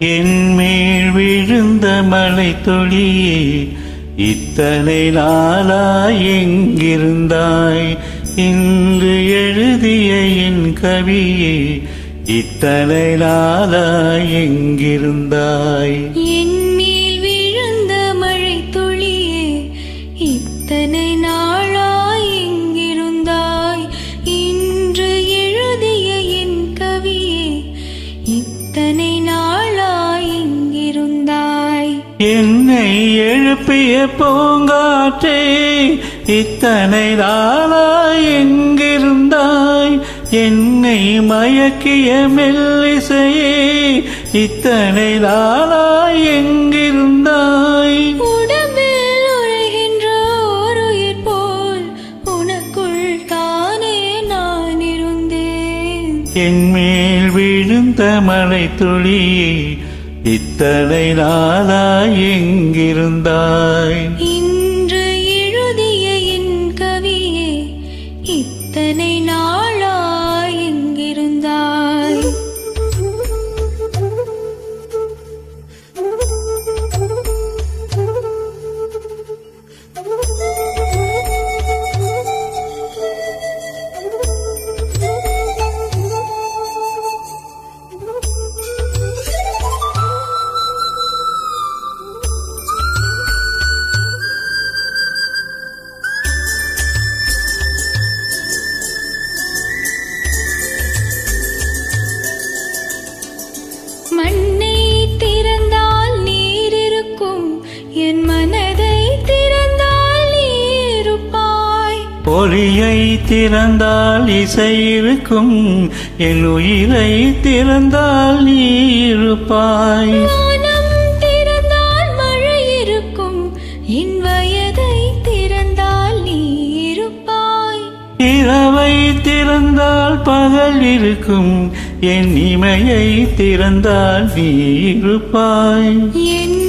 என் மேல் விழுந்த மழை தொழியே இத்தனை நாளாய் எங்கிருந்தாய்? இன்று எழுதிய என் கவியே இத்தனை நாளாய் எங்கிருந்தாய்? என் மேல் விழுந்த மழை தொழியே இத்தனை நாள் என்னை எழுப்பிய பூங்காற்றே இத்தனை நாளாய் எங்கிருந்தாய்? என்னை மயக்கிய மெல்லிசையே இத்தனை நாளாய் எங்கிருந்தாய்? என் மேல் விழுந்த மழை துளியே இத்தனை நாளாய் எங்கிருந்தாய்? ஒளியை திறந்தால் இசை இருக்கும். என் உயிரை திறந்தால் நீ இருப்பாய். திறந்தால் மழை இருக்கும். என் வயதை திறந்தால் நீ இருப்பாய். இரவை திறந்தால் பகல் இருக்கும். என் இமையை திறந்தால் நீ இருப்பாய். என்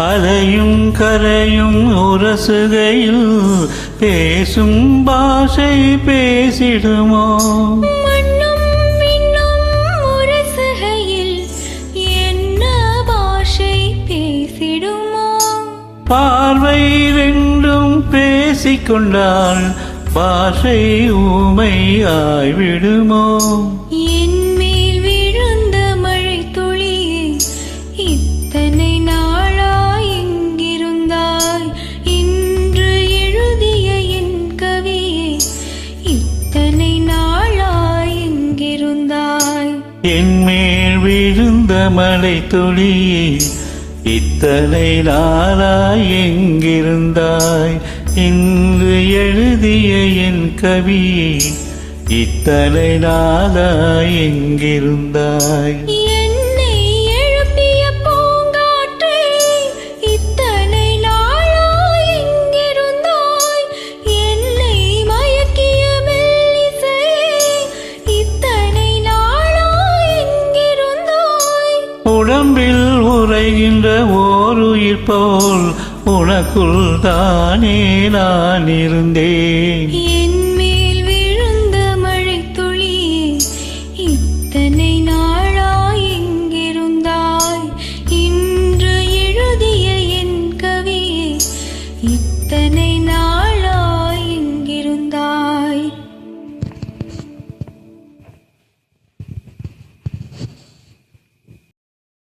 அலையும் கரையும் உரசுகையில் பேசும் பாஷை பேசிடுமோ? பார்வை ரெண்டும் பேசிக்கொண்டால் பாஷை ஊமை ஆய்விடுமோ? என்மேல் விழுந்த மலை துளியே இத்தனை நாளாய் எங்கிருந்தாய்? இன்று எழுதிய என் கவியே இத்தனை நாளாய் எங்கிருந்தாய்? உறைகின்ற ஓருயிர் போல் உனக்குள் தானே நான் இருந்தேன்.